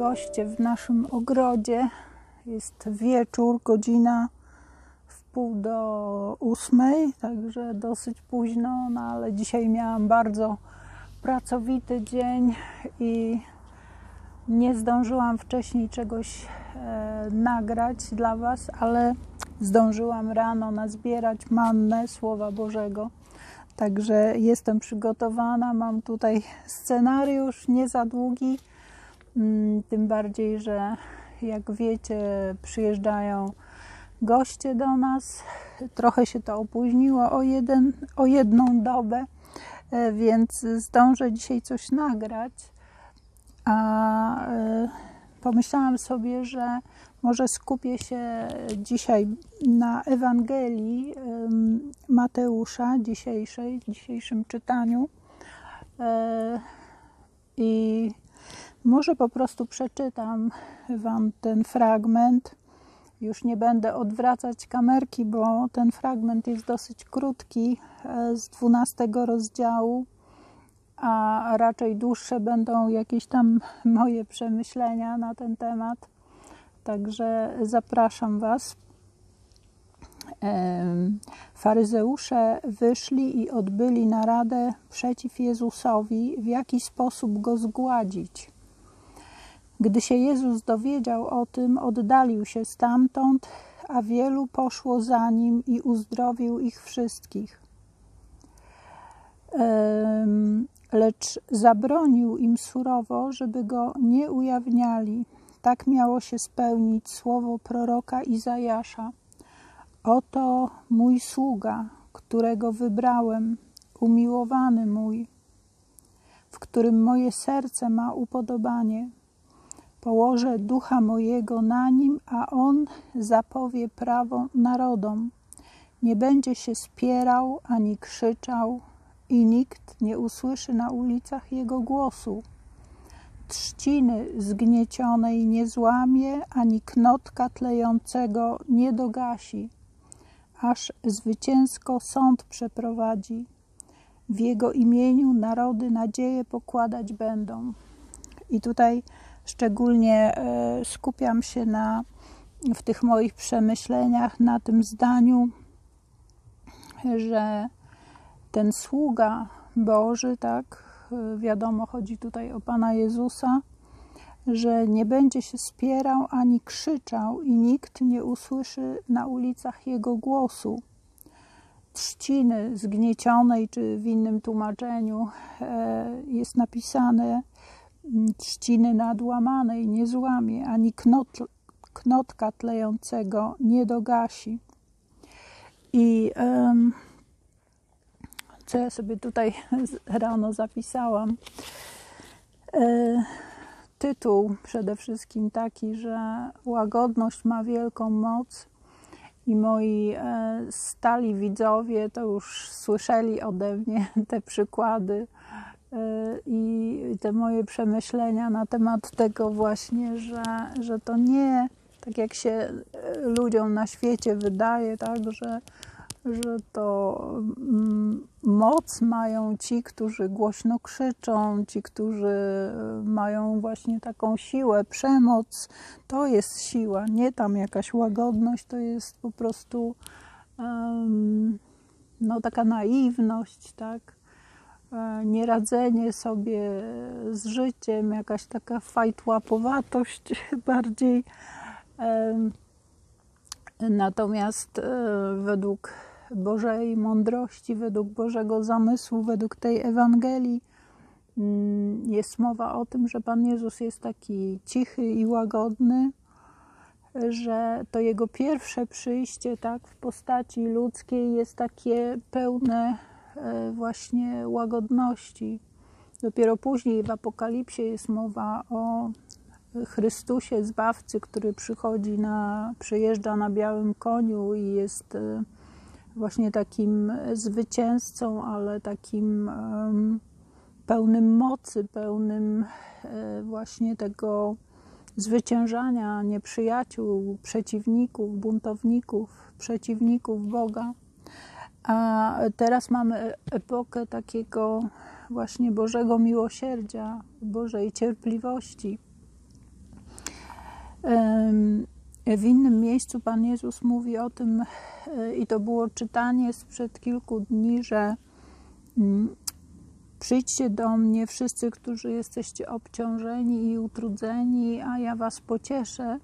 goście w naszym ogrodzie. Jest wieczór, godzina w pół do ósmej, także dosyć późno, no ale dzisiaj miałam bardzo pracowity dzień i nie zdążyłam wcześniej czegoś e, nagrać dla Was, ale zdążyłam rano nazbierać mannę Słowa Bożego. Także jestem przygotowana. Mam tutaj scenariusz nie za długi, tym bardziej, że jak wiecie, przyjeżdżają goście do nas. Trochę się to opóźniło o, jeden, o jedną dobę, e, więc zdążę dzisiaj coś nagrać. A e, pomyślałam sobie, że może skupię się dzisiaj na Ewangelii Mateusza, dzisiejszej, dzisiejszym czytaniu. E, I może po prostu przeczytam Wam ten fragment. Już nie będę odwracać kamerki, bo ten fragment jest dosyć krótki e, z 12 rozdziału, a raczej dłuższe będą jakieś tam moje przemyślenia na ten temat. Także zapraszam Was. Faryzeusze wyszli i odbyli naradę przeciw Jezusowi, w jaki sposób go zgładzić. Gdy się Jezus dowiedział o tym, oddalił się stamtąd, a wielu poszło za nim i uzdrowił ich wszystkich. Lecz zabronił im surowo, żeby go nie ujawniali tak miało się spełnić słowo proroka Izajasza. Oto mój sługa, którego wybrałem, umiłowany mój, w którym moje serce ma upodobanie. Położę ducha mojego na nim, a on zapowie prawo narodom. Nie będzie się spierał ani krzyczał, i nikt nie usłyszy na ulicach jego głosu trzciny zgniecionej nie złamie, ani knotka tlejącego nie dogasi, aż zwycięsko sąd przeprowadzi. W jego imieniu narody nadzieję pokładać będą. I tutaj szczególnie e, skupiam się na, w tych moich przemyśleniach na tym zdaniu, że ten sługa Boży, tak, wiadomo, chodzi tutaj o Pana Jezusa, że nie będzie się spierał ani krzyczał i nikt nie usłyszy na ulicach Jego głosu. Trzciny zgniecionej, czy w innym tłumaczeniu e, jest napisane trzciny nadłamanej nie złamie, ani knot, knotka tlejącego nie dogasi. I um, co ja sobie tutaj rano zapisałam. E, tytuł przede wszystkim taki, że łagodność ma wielką moc i moi e, stali widzowie to już słyszeli ode mnie te przykłady i te moje przemyślenia na temat tego właśnie, że, że to nie tak jak się ludziom na świecie wydaje, tak, że że to mm, moc mają ci, którzy głośno krzyczą, ci, którzy mają właśnie taką siłę, przemoc. To jest siła, nie tam jakaś łagodność, to jest po prostu um, no, taka naiwność, tak? E, nieradzenie sobie z życiem, jakaś taka fajtłapowatość bardziej. Natomiast e, według Bożej mądrości, według Bożego zamysłu, według tej Ewangelii mm, jest mowa o tym, że Pan Jezus jest taki cichy i łagodny, że to Jego pierwsze przyjście tak, w postaci ludzkiej jest takie pełne właśnie łagodności. Dopiero później w Apokalipsie jest mowa o Chrystusie, Zbawcy, który przychodzi na, przyjeżdża na białym koniu i jest e, właśnie takim zwycięzcą, ale takim pełnym mocy, pełnym e, właśnie tego zwyciężania nieprzyjaciół, przeciwników, buntowników, przeciwników Boga. A teraz mamy epokę takiego właśnie Bożego miłosierdzia, Bożej cierpliwości. W innym miejscu Pan Jezus mówi o tym, e, i to było czytanie sprzed kilku dni, że mm, przyjdźcie do mnie wszyscy, którzy jesteście obciążeni i utrudzeni, a ja was pocieszę.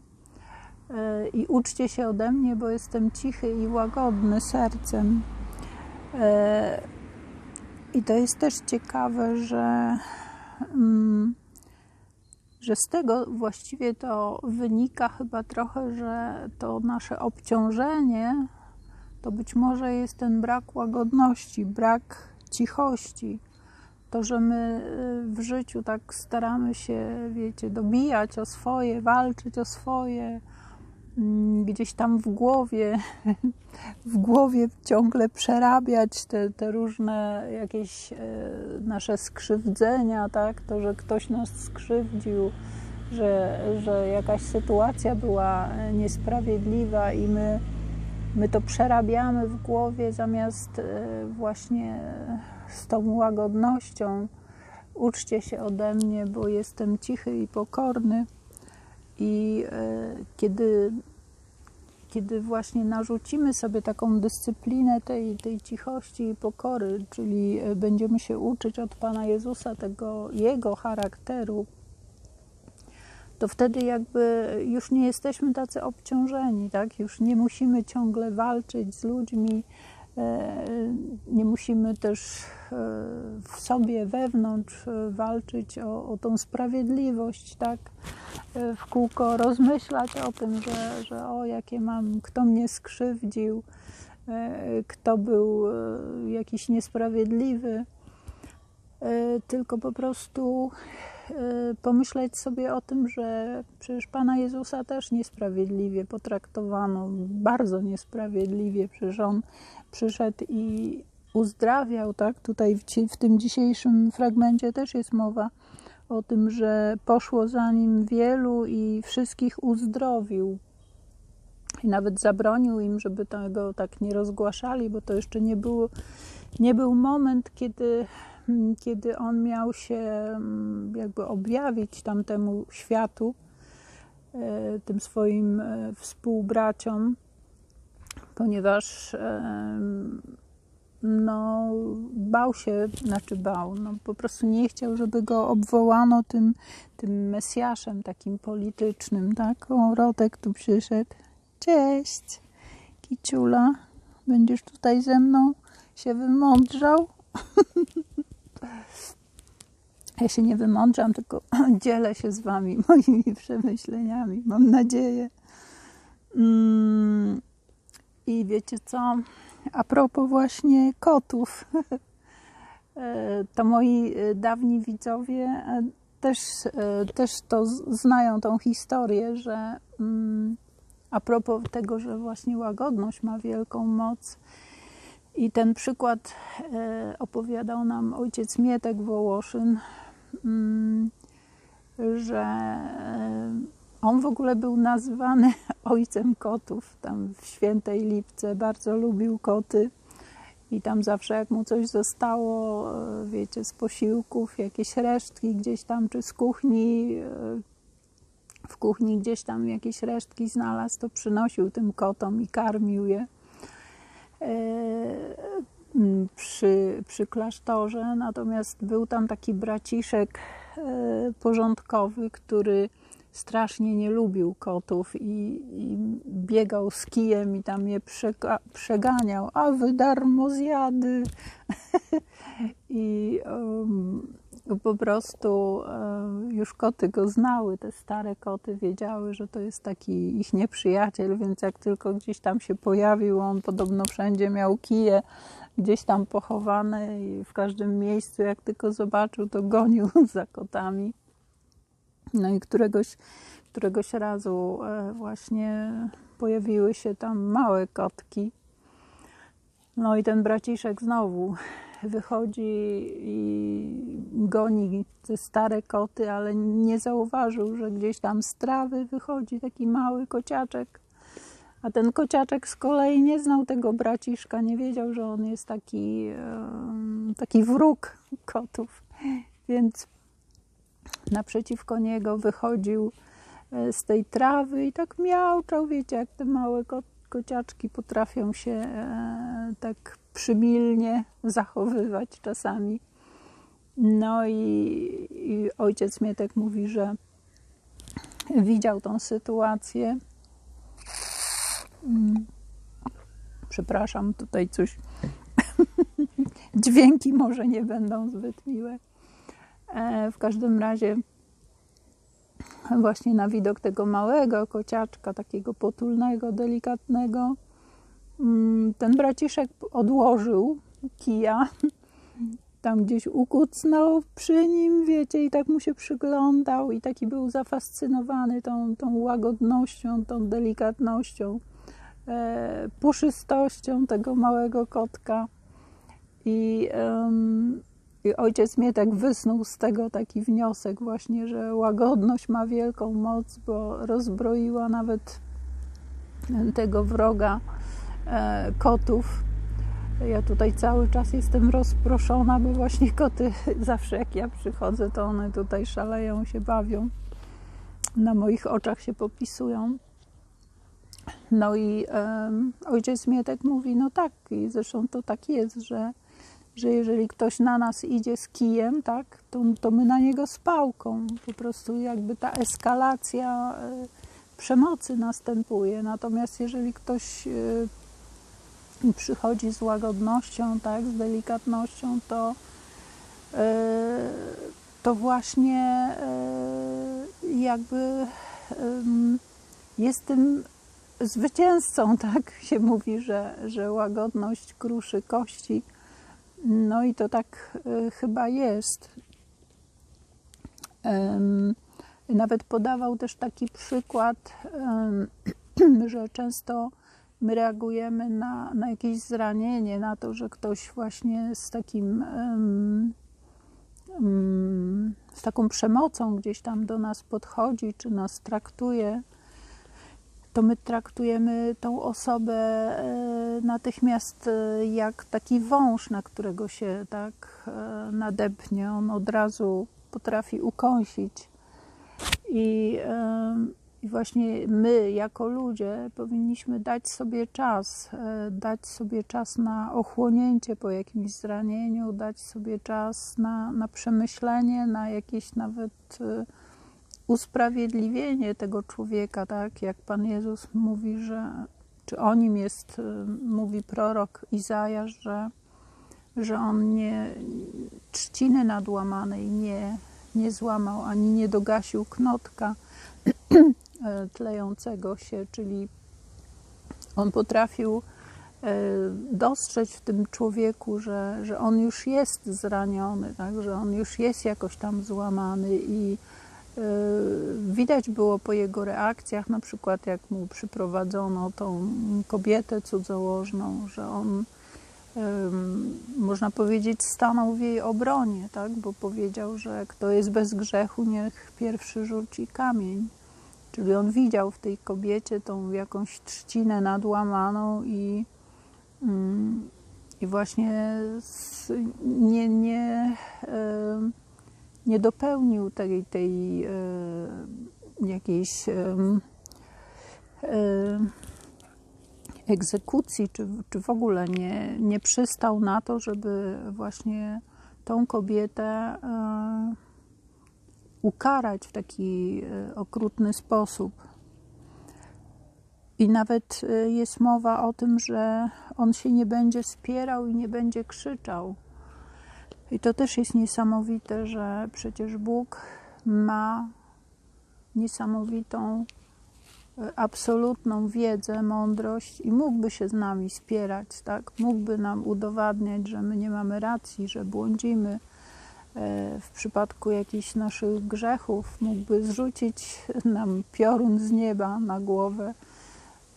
E, I uczcie się ode mnie, bo jestem cichy i łagodny sercem. I to jest też ciekawe, że. Mm, że z tego właściwie to wynika chyba trochę, że to nasze obciążenie to być może jest ten brak łagodności, brak cichości. To, że my y, w życiu tak staramy się, wiecie, dobijać o swoje, walczyć o swoje, gdzieś tam w głowie, w głowie ciągle przerabiać te, te różne jakieś e, nasze skrzywdzenia, tak? To, że ktoś nas skrzywdził, że, że jakaś sytuacja była niesprawiedliwa i my, my to przerabiamy w głowie zamiast e, właśnie z tą łagodnością. Uczcie się ode mnie, bo jestem cichy i pokorny. I e, kiedy kiedy właśnie narzucimy sobie taką dyscyplinę tej, tej cichości i pokory, czyli e, będziemy się uczyć od Pana Jezusa tego Jego charakteru, to wtedy jakby już nie jesteśmy tacy obciążeni, tak? Już nie musimy ciągle walczyć z ludźmi, nie musimy też e, w sobie wewnątrz walczyć o, o tą sprawiedliwość, tak? w kółko rozmyślać o tym, że, że o jakie mam, kto mnie skrzywdził, e, kto był e, jakiś niesprawiedliwy, e, tylko po prostu pomyśleć sobie o tym, że przecież Pana Jezusa też niesprawiedliwie potraktowano, bardzo niesprawiedliwie, przecież On przyszedł i uzdrawiał, tak? Tutaj w, w tym dzisiejszym fragmencie też jest mowa o tym, że poszło za nim wielu i wszystkich uzdrowił. I nawet zabronił im, żeby tego tak nie rozgłaszali, bo to jeszcze nie, było, nie był moment, kiedy, kiedy on miał się mm, jakby objawić tamtemu światu, e, tym swoim e, współbraciom, ponieważ no, bał się, znaczy bał, no, po prostu nie chciał, żeby go obwołano tym, tym Mesjaszem takim politycznym, tak? O, Rodek tu przyszedł. Cześć, Kiciula, będziesz tutaj ze mną się wymądrzał? ja się nie wymądrzam, tylko dzielę się z wami moimi przemyśleniami, mam nadzieję. Mm, I wiecie co? A propos właśnie kotów, e, to moi e, dawni widzowie e, też, też to znają tą historię, że mm, a propos tego, że właśnie łagodność ma wielką moc. I ten przykład opowiadał nam ojciec Mietek Wołoszyn, mm, że on w ogóle był nazywany ojcem kotów. Tam w Świętej Lipce bardzo lubił koty. I tam zawsze jak mu coś zostało, e, wiecie, z posiłków, jakieś resztki gdzieś tam, czy z kuchni, e, w kuchni gdzieś tam jakieś resztki znalazł, to przynosił tym kotom i karmił je e, przy, przy klasztorze. Natomiast był tam taki braciszek porządkowy, który strasznie nie lubił kotów i, i biegał z kijem i tam je przega, przeganiał, a wy darmo zjady. I um, po prostu um, już koty go znały, te stare koty wiedziały, że to jest taki ich nieprzyjaciel, więc jak tylko gdzieś tam się pojawił, on podobno wszędzie miał kije gdzieś tam pochowane i w każdym miejscu, jak tylko zobaczył, to gonił za kotami. No i któregoś, któregoś razu e, właśnie pojawiły się tam małe kotki. No i ten braciszek znowu wychodzi i goni te stare koty, ale nie zauważył, że gdzieś tam z trawy wychodzi taki mały kociaczek. A ten kociaczek z kolei nie znał tego braciszka, nie wiedział, że on jest taki, taki wróg kotów. Więc naprzeciwko niego wychodził e, z tej trawy i tak miałczał, wiecie, jak te małe ko kociaczki potrafią się e, tak przymilnie zachowywać czasami. No i, i ojciec Mietek mówi, że widział tą sytuację. Mm. Przepraszam, tutaj coś. Dźwięki może nie będą zbyt miłe. E, w każdym razie, właśnie na widok tego małego kociaczka, takiego potulnego, delikatnego, ten braciszek odłożył kija tam gdzieś ukucnął przy nim, wiecie, i tak mu się przyglądał i taki był zafascynowany tą, tą łagodnością, tą delikatnością, e, puszystością tego małego kotka. I, um, I ojciec mnie tak wysnuł z tego taki wniosek właśnie, że łagodność ma wielką moc, bo rozbroiła nawet tego wroga kotów ja tutaj cały czas jestem rozproszona, bo właśnie koty zawsze jak ja przychodzę, to one tutaj szaleją, się bawią. Na moich oczach się popisują. No i um, ojciec Mietek mówi, no tak, i zresztą to tak jest, że, że jeżeli ktoś na nas idzie z kijem, tak, to, to my na niego z pałką. Po prostu jakby ta eskalacja y, przemocy następuje. Natomiast jeżeli ktoś y, przychodzi z łagodnością, tak, z delikatnością, to, e, to właśnie e, jakby jest tym zwycięzcą, tak się mówi, że, że łagodność kruszy kości. No i to tak e, chyba jest. Nawet podawał też taki przykład, że często my reagujemy na, na jakieś zranienie, na to, że ktoś właśnie z takim um, z taką przemocą gdzieś tam do nas podchodzi, czy nas traktuje, to my traktujemy tą osobę e, natychmiast e, jak taki wąż, na którego się tak e, nadepnie. On od razu potrafi ukąsić. I i właśnie my, jako ludzie, powinniśmy dać sobie czas, e, dać sobie czas na ochłonięcie po jakimś zranieniu, dać sobie czas na, na przemyślenie, na jakieś nawet e, usprawiedliwienie tego człowieka, tak? Jak Pan Jezus mówi, że czy o nim jest, e, mówi prorok Izajasz, że, że on nie trzciny nadłamanej nie, nie złamał, ani nie dogasił knotka tlejącego się, czyli on potrafił e, dostrzec w tym człowieku, że, że on już jest zraniony, tak? że on już jest jakoś tam złamany i e, widać było po jego reakcjach, na przykład jak mu przyprowadzono tą kobietę cudzołożną, że on można powiedzieć stanął w jej obronie, tak? bo powiedział, że kto jest bez grzechu, niech pierwszy rzuci kamień. Czyli on widział w tej kobiecie tą jakąś trzcinę nadłamaną i, mm, i właśnie nie, nie, nie dopełnił tej, tej jakiejś egzekucji, czy, czy w ogóle nie, nie przystał na to, żeby właśnie tą kobietę ukarać w taki e, okrutny sposób. I nawet e, jest mowa o tym, że on się nie będzie spierał i nie będzie krzyczał. I to też jest niesamowite, że przecież Bóg ma niesamowitą, e, absolutną wiedzę, mądrość i mógłby się z nami spierać, tak? Mógłby nam udowadniać, że my nie mamy racji, że błądzimy, w przypadku jakichś naszych grzechów mógłby zrzucić nam piorun z nieba na głowę,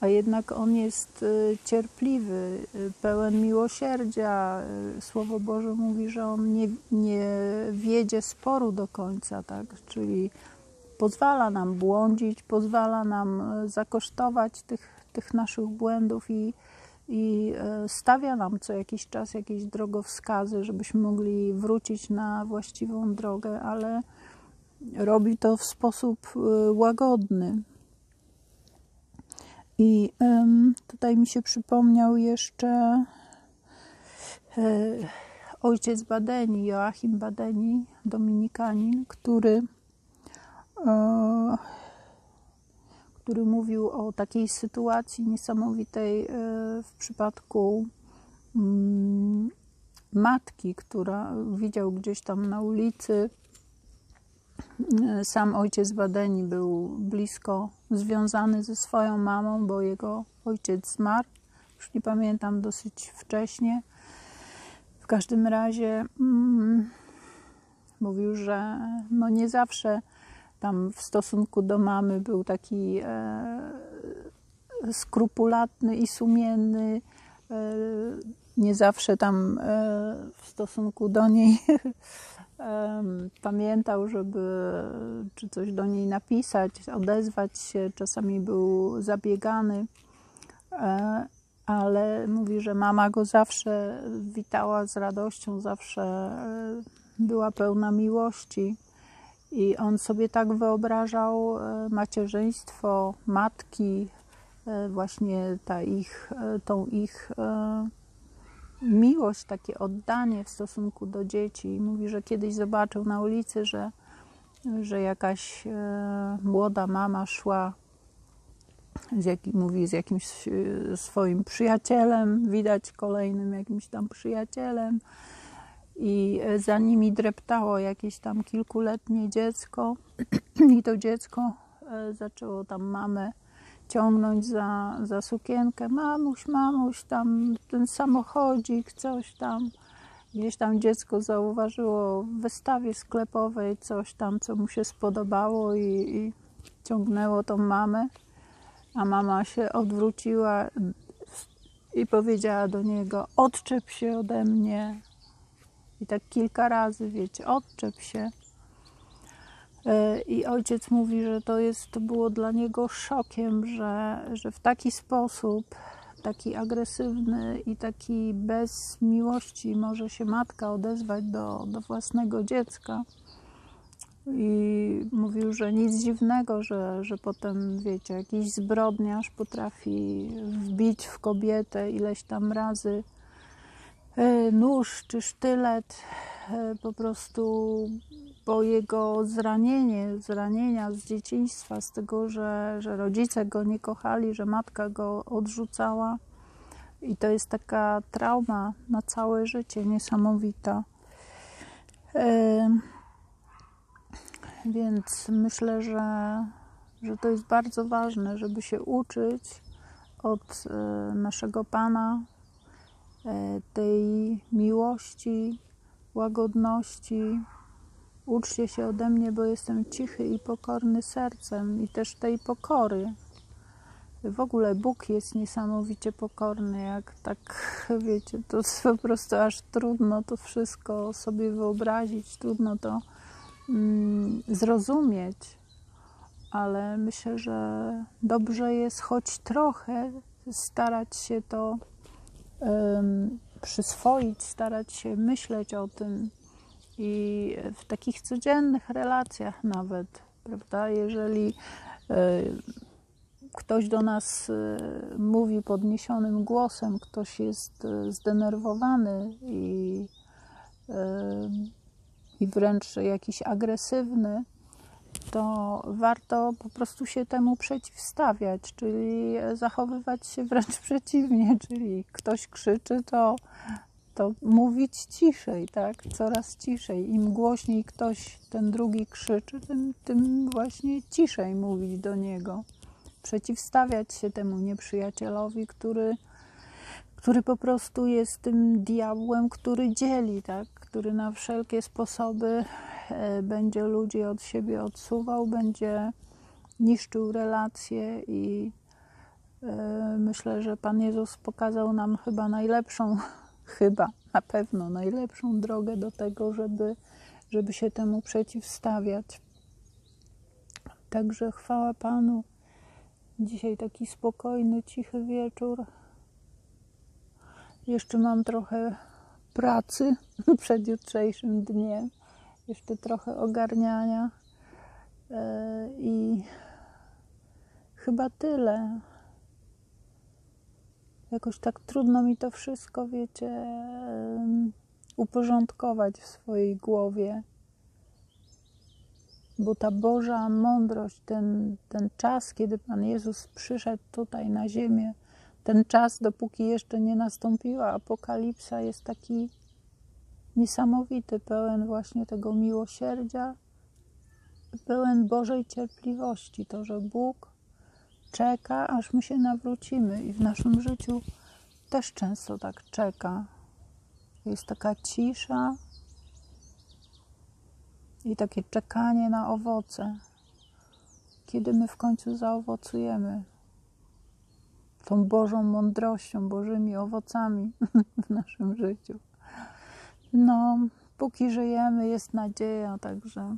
a jednak On jest e, cierpliwy, e, pełen miłosierdzia. Słowo Boże mówi, że On nie, nie wiedzie sporu do końca, tak? czyli pozwala nam błądzić, pozwala nam zakosztować tych, tych naszych błędów i i e, stawia nam co jakiś czas jakieś drogowskazy, żebyśmy mogli wrócić na właściwą drogę, ale robi to w sposób e, łagodny. I tutaj mi się przypomniał jeszcze e, ojciec Badeni, Joachim Badeni, dominikanin, który, który mówił o takiej sytuacji niesamowitej w przypadku mm, matki, która widział gdzieś tam na ulicy. Sam ojciec Badeni był blisko związany ze swoją mamą, bo jego ojciec zmarł. Już nie pamiętam dosyć wcześnie. W każdym razie mm, mówił, że no nie zawsze tam w stosunku do mamy był taki e, skrupulatny i sumienny. E, nie zawsze tam e, w stosunku do niej pamiętał, żeby czy coś do niej napisać, odezwać się. Czasami był zabiegany, ale mówi, że mama go zawsze witała z radością, zawsze była pełna miłości. I on sobie tak wyobrażał macierzyństwo matki, właśnie ta ich, tą ich miłość, takie oddanie w stosunku do dzieci. Mówi, że kiedyś zobaczył na ulicy, że, że jakaś e, młoda mama szła z jakim, mówi z jakimś e, swoim przyjacielem, widać kolejnym jakimś tam przyjacielem i za nimi dreptało jakieś tam kilkuletnie dziecko i to dziecko e, zaczęło tam mamę ciągnąć za, za sukienkę. Mamuś, mamuś, tam ten samochodzik, coś tam. Gdzieś tam dziecko zauważyło w wystawie sklepowej coś tam, co mu się spodobało i, i ciągnęło tą mamę. A mama się odwróciła i powiedziała do niego: Odczep się ode mnie. I tak kilka razy, wiecie, odczep się. E, I ojciec mówi, że to, jest, to było dla niego szokiem, że, że w taki sposób, taki agresywny i taki bez miłości może się matka odezwać do, do własnego dziecka. I mówił, że nic dziwnego, że, że potem, wiecie, jakiś zbrodniarz potrafi wbić w kobietę ileś tam razy nóż czy sztylet, e, po prostu bo jego zranienie, zranienia z dzieciństwa, z tego, że, że rodzice go nie kochali, że matka go odrzucała. I to jest taka trauma na całe życie niesamowita. Więc myślę, że, że to jest bardzo ważne, żeby się uczyć od e, naszego Pana e, tej miłości, łagodności, Uczcie się ode mnie, bo jestem cichy i pokorny sercem, i też tej pokory. W ogóle Bóg jest niesamowicie pokorny, jak tak wiecie, to po prostu aż trudno to wszystko sobie wyobrazić, trudno to mm, zrozumieć, ale myślę, że dobrze jest choć trochę starać się to przyswoić, starać się myśleć o tym, i w takich codziennych relacjach nawet, prawda? Jeżeli ktoś do nas e, mówi podniesionym głosem, ktoś jest e, zdenerwowany i, i wręcz jakiś agresywny, to warto po prostu się temu przeciwstawiać, czyli zachowywać się wręcz przeciwnie, czyli ktoś krzyczy, to to mówić ciszej, tak? Coraz ciszej. Im głośniej ktoś, ten drugi krzyczy, tym, tym właśnie ciszej mówić do niego. Przeciwstawiać się temu nieprzyjacielowi, który, który po prostu jest tym diabłem, który dzieli, tak? Który na wszelkie sposoby będzie ludzi od siebie odsuwał, będzie niszczył relacje i e, myślę, że Pan Jezus pokazał nam chyba najlepszą chyba na pewno najlepszą drogę do tego, żeby, żeby się temu przeciwstawiać. Także chwała Panu. Dzisiaj taki spokojny, cichy wieczór. Jeszcze mam trochę pracy przed jutrzejszym dniem, jeszcze trochę ogarniania, E, I chyba tyle. Jakoś tak trudno mi to wszystko, wiecie, uporządkować w swojej głowie. Bo ta Boża mądrość, ten, ten czas, kiedy Pan Jezus przyszedł tutaj na ziemię, ten czas, dopóki jeszcze nie nastąpiła apokalipsa, jest taki niesamowity, pełen właśnie tego miłosierdzia, pełen Bożej cierpliwości. To, że Bóg czeka, aż my się nawrócimy i w naszym życiu też często tak czeka. Jest taka cisza i takie czekanie na owoce. Kiedy my w końcu zaowocujemy tą Bożą mądrością, Bożymi owocami w naszym życiu. No, póki żyjemy, jest nadzieja, także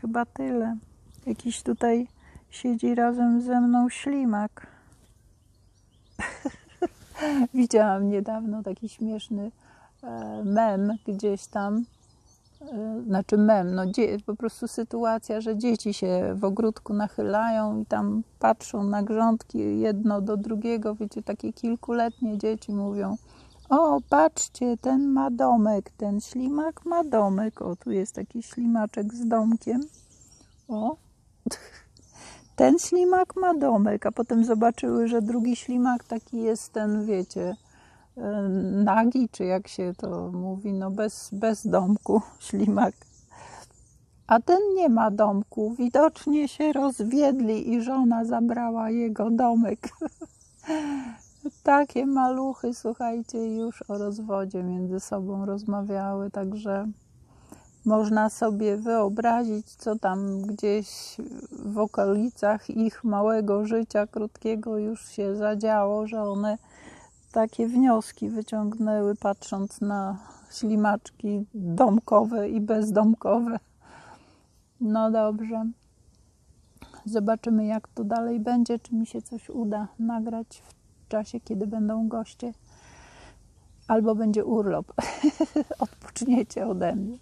chyba tyle. Jakiś tutaj siedzi razem ze mną ślimak. Widziałam niedawno taki śmieszny e, mem gdzieś tam. E, Znaczy mem, no po prostu sytuacja, że dzieci się w ogródku nachylają i tam patrzą na grządki jedno do drugiego. Wiecie, takie kilkuletnie dzieci mówią o, patrzcie, ten ma domek, ten ślimak ma domek. O, tu jest taki ślimaczek z domkiem. O, ten ślimak ma domek, a potem zobaczyły, że drugi ślimak taki jest ten, wiecie, e, nagi, czy jak się to mówi, no bez, bez domku ślimak. A ten nie ma domku, widocznie się rozwiedli i żona zabrała jego domek. Takie maluchy, słuchajcie, już o rozwodzie między sobą rozmawiały, także można sobie wyobrazić, co tam gdzieś w okolicach ich małego życia, krótkiego już się zadziało, że one takie wnioski wyciągnęły, patrząc na ślimaczki domkowe i bezdomkowe. No dobrze. Zobaczymy, jak to dalej będzie, czy mi się coś uda nagrać w czasie, kiedy będą goście. Albo będzie urlop. Odpoczniecie ode mnie.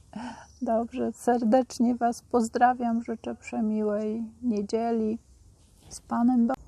Dobrze, serdecznie Was pozdrawiam. Życzę przemiłej niedzieli z Panem Bogiem.